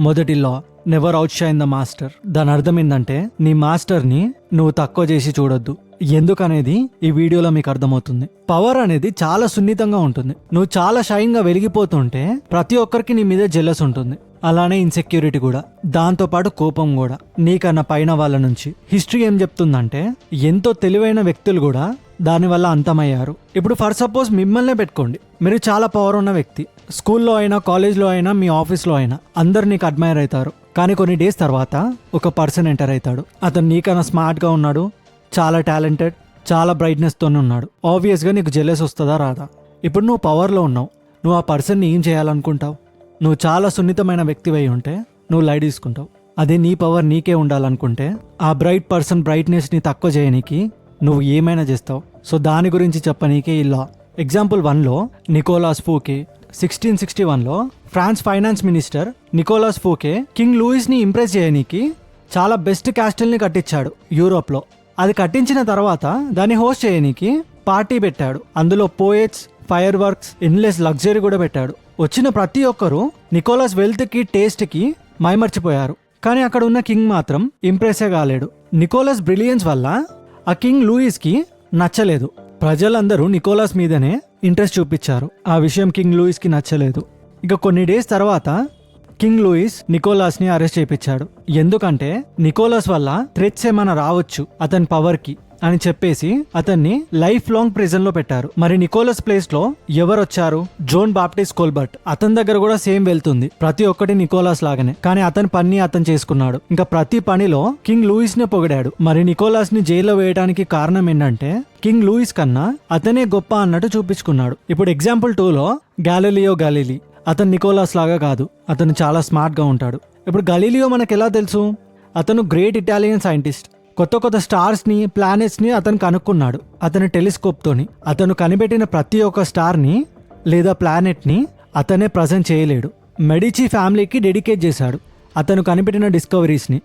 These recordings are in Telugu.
మొదటి law never outshine the master దాని అర్థం ఏంటంటే నీ మాస్టర్ని నువ్వు తక్కువ చేసి చూడొద్దు. ఎందుకనేది ఈ వీడియోలో మీకు అర్థమవుతుంది. పవర్ అనేది చాలా సున్నితంగా ఉంటుంది. నువ్వు చాలా షైన్గా వెలిగిపోతుంటే ప్రతి ఒక్కరికి నీ మీద జెల్లస్ ఉంటుంది. అలానే ఇన్సెక్యూరిటీ కూడా. దాంతో పాటు కోపం కూడా. నీకన్నా పైన వాళ్ళ నుంచి. హిస్టరీ ఏం చెప్తుందంటే ఎంతో తెలివైన వ్యక్తులు కూడా దానివల్ల అంతమయ్యారు. ఇప్పుడు ఫర్ సపోజ్ మిమ్మల్నే పెట్టుకోండి. మీరు చాలా పవర్ ఉన్న వ్యక్తి. స్కూల్లో అయినా కాలేజ్లో అయినా మీ ఆఫీస్లో అయినా అందరు నీకు అడ్మైర్ అవుతారు. కానీ కొన్ని డేస్ తర్వాత ఒక పర్సన్ ఎంటర్ అవుతాడు. అతను నీకన్నా స్మార్ట్గా ఉన్నాడు చాలా టాలెంటెడ్ చాలా బ్రైట్నెస్తోనే ఉన్నాడు. ఆబ్వియస్గా నీకు జెలెస్ వస్తుందా రాదా? ఇప్పుడు నువ్వు పవర్లో ఉన్నావు. నువ్వు ఆ పర్సన్ని ఏం చేయాలనుకుంటావు? నువ్వు చాలా సున్నితమైన వ్యక్తివై ఉంటే నువ్వు లైట్ తీసుకుంటావు. అదే నీ పవర్ నీకే ఉండాలనుకుంటే ఆ బ్రైట్ పర్సన్ బ్రైట్నెస్ని తక్కువ చేయనీకి నువ్వు ఏమైనా చేస్తావు? సో దాని గురించి చెప్పనీకే ఈ లా ఎగ్జాంపుల్ వన్లో నికోలాస్ ఫూకే సిక్స్టీన్ సిక్స్టీ వన్లో France finance minister Nicolas Fouquet king లూయిస్ని impress చేయనీకి చాలా బెస్ట్ క్యాస్టిల్ని కట్టించాడు యూరోప్లో. అది కట్టించిన తర్వాత దాన్ని హోస్ట్ చేయనీకి పార్టీ పెట్టాడు. అందులో పోయెట్స్ ఫైర్ వర్క్స్ ఇన్లెస్ లగ్జరీ కూడా పెట్టాడు. వచ్చిన ప్రతి ఒక్కరూ నికోలాస్ వెల్త్కి టేస్ట్కి మైమర్చిపోయారు. కానీ అక్కడ ఉన్న కింగ్ మాత్రం ఇంప్రెస్సే కాలేడు. నికోలస్ బ్రిలియన్స్ వల్ల ఆ కింగ్ లూయిస్కి నచ్చలేదు. ప్రజలందరూ నికోలాస్ మీదనే ఇంట్రెస్ట్ చూపించారు. ఆ విషయం కింగ్ లూయిస్కి నచ్చలేదు. ఇక కొన్ని డేస్ తర్వాత కింగ్ లూయిస్ నికోలాస్ని అరెస్ట్ చేయించాడు. ఎందుకంటే నికోలాస్ వల్ల థ్రెట్స్ ఏమైనా రావచ్చు అతని పవర్కి. అని చెప్పేసి అతన్ని లైఫ్ లాంగ్ ప్రిజన్లో పెట్టారు. మరి నికోలస్ ప్లేస్లో ఎవరు వచ్చారు జోన్ బాప్టిస్ కోల్బర్ట్. అతని దగ్గర కూడా సేమ్ వెళ్తుంది. ప్రతి ఒక్కటి నికోలాస్ లాగానే. కానీ అతని పని అతను చేసుకున్నాడు. ఇంకా ప్రతి పనిలో కింగ్ లూయిస్ నే పొగిడాడు. మరి నికోలాస్ని జైల్లో వేయడానికి కారణం ఏంటంటే కింగ్ లూయిస్ కన్నా అతనే గొప్ప అన్నట్టు చూపించుకున్నాడు. ఇప్పుడు ఎగ్జాంపుల్ టూలో గ్యాలిలియో గాలిలీ. అతను నికోలాస్ లాగా కాదు. అతను చాలా స్మార్ట్గా ఉంటాడు. ఇప్పుడు గలీలియో మనకు ఎలా తెలుసు? అతను గ్రేట్ ఇటాలియన్ సైంటిస్ట్. కొత్త కొత్త స్టార్స్ని ప్లానెట్స్ని అతను కనుక్కున్నాడు. అతని టెలిస్కోప్తోని. అతను కనిపెట్టిన ప్రతి ఒక్క స్టార్ని లేదా ప్లానెట్ని అతనే ప్రజెంట్ చేయలేడు. మెడిచి ఫ్యామిలీకి డెడికేట్ చేశాడు. అతను కనిపెట్టిన డిస్కవరీస్ని.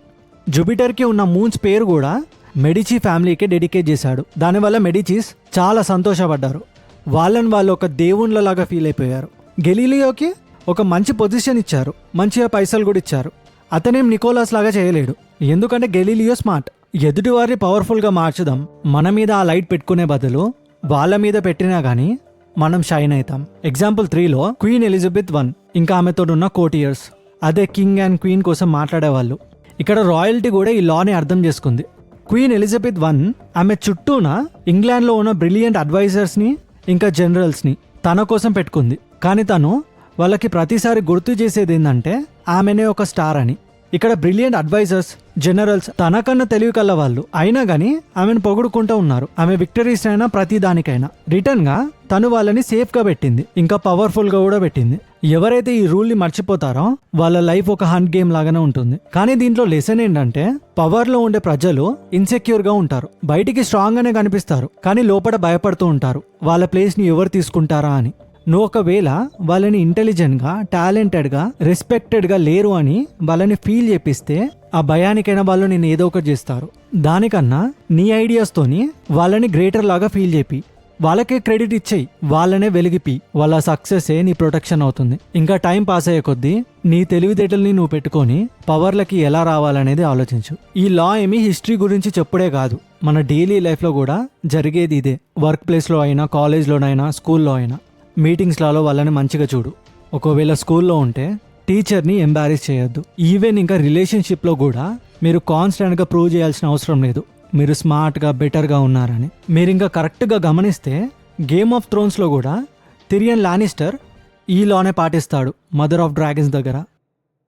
జూపిటర్కి ఉన్న మూన్స్ పేరు కూడా మెడిచి ఫ్యామిలీకి డెడికేట్ చేశాడు. దానివల్ల మెడిచిస్ చాలా సంతోషపడ్డారు. వాళ్ళని వాళ్ళు ఒక దేవుళ్ళలాగా ఫీల్ అయిపోయారు. గెలీలియోకి ఒక మంచి పొజిషన్ ఇచ్చారు. మంచిగా పైసలు కూడా ఇచ్చారు. అతనేం నికోలాస్ లాగా చేయలేడు. ఎందుకంటే గెలీలియో స్మార్ట్. ఎదుటివారిని పవర్ఫుల్గా మార్చదాం మన మీద ఆ లైట్ పెట్టుకునే బదులు వాళ్ళ మీద పెట్టినా కానీ మనం షైన్ అవుతాం ఎగ్జాంపుల్ త్రీలో క్వీన్ ఎలిజబెత్ వన్ ఇంకా ఆమెతో ఉన్న కోటియర్స్ అదే కింగ్ అండ్ క్వీన్ కోసం మాట్లాడేవాళ్ళు. ఇక్కడ రాయల్టీ కూడా ఈ లాని అర్థం చేసుకుంది. క్వీన్ ఎలిజబెత్ వన్ ఆమె చుట్టూన ఇంగ్లాండ్లో ఉన్న బ్రిలియంట్ అడ్వైజర్స్ని ఇంకా జనరల్స్ని తన కోసం పెట్టుకుంది. కానీ తను వాళ్ళకి ప్రతిసారి గుర్తు చేసేది ఏంటంటే ఆమెనే ఒక స్టార్ అని. ఇక్కడ బ్రిలియంట్ అడ్వైజర్స్ జనరల్స్ తనకన్నా తెలివి కల్ల వాళ్ళు అయినా కానీ ఆమెను పొగుడుకుంటూ ఉన్నారు. ఆమె విక్టరీస్ అయినా ప్రతి దానికైనా. రిటర్న్గా తను వాళ్ళని సేఫ్గా పెట్టింది. ఇంకా పవర్ఫుల్గా కూడా పెట్టింది. ఎవరైతే ఈ రూల్ని మర్చిపోతారో వాళ్ళ లైఫ్ ఒక హంట్ గేమ్ లాగానే ఉంటుంది. కానీ దీంట్లో లెసన్ ఏంటంటే పవర్లో ఉండే ప్రజలు ఇన్సెక్యూర్గా ఉంటారు. బయటికి స్ట్రాంగ్ గానే కనిపిస్తారు. కానీ లోపల భయపడుతూ ఉంటారు. వాళ్ళ ప్లేస్ని ఎవరు తీసుకుంటారా అని. నువ్వు ఒకవేళ వాళ్ళని ఇంటెలిజెంట్గా టాలెంటెడ్గా రెస్పెక్టెడ్గా లేరు అని వాళ్ళని ఫీల్ చేపిస్తే ఆ భయానికైనా వాళ్ళు నేను ఏదో ఒకటి చేస్తారు. దానికన్నా నీ ఐడియాస్తోని వాళ్ళని గ్రేటర్ లాగా ఫీల్ చేపి. వాళ్ళకే క్రెడిట్ ఇచ్చేయి. వాళ్ళనే వెలిగిపి. వాళ్ళ సక్సెసే నీ ప్రొటెక్షన్ అవుతుంది. ఇంకా టైం పాస్ అయ్యే కొద్దీ నీ తెలివితేటల్ని నువ్వు పెట్టుకొని పవర్లకి ఎలా రావాలనేది ఆలోచించు. ఈ లా ఏమి హిస్టరీ గురించి చెప్పుడే కాదు. మన డైలీ లైఫ్లో కూడా జరిగేది ఇదే. వర్క్ ప్లేస్లో అయినా కాలేజ్లోనైనా స్కూల్లో అయినా. మీటింగ్స్లలో వాళ్ళని మంచిగా చూడు. ఒకవేళ స్కూల్లో ఉంటే టీచర్ని ఎంబారెస్ చేయొద్దు. ఈవెన్ ఇంకా రిలేషన్షిప్లో కూడా మీరు కాన్స్టెంట్గా ప్రూవ్ చేయాల్సిన అవసరం లేదు. మీరు స్మార్ట్గా బెటర్గా ఉన్నారని. మీరు ఇంకా కరెక్ట్గా గమనిస్తే గేమ్ ఆఫ్ థ్రోన్స్లో కూడా తిరియన్ లానిస్టర్ ఈ లానే పాటిస్తాడు మదర్ ఆఫ్ డ్రాగన్స్ దగ్గర.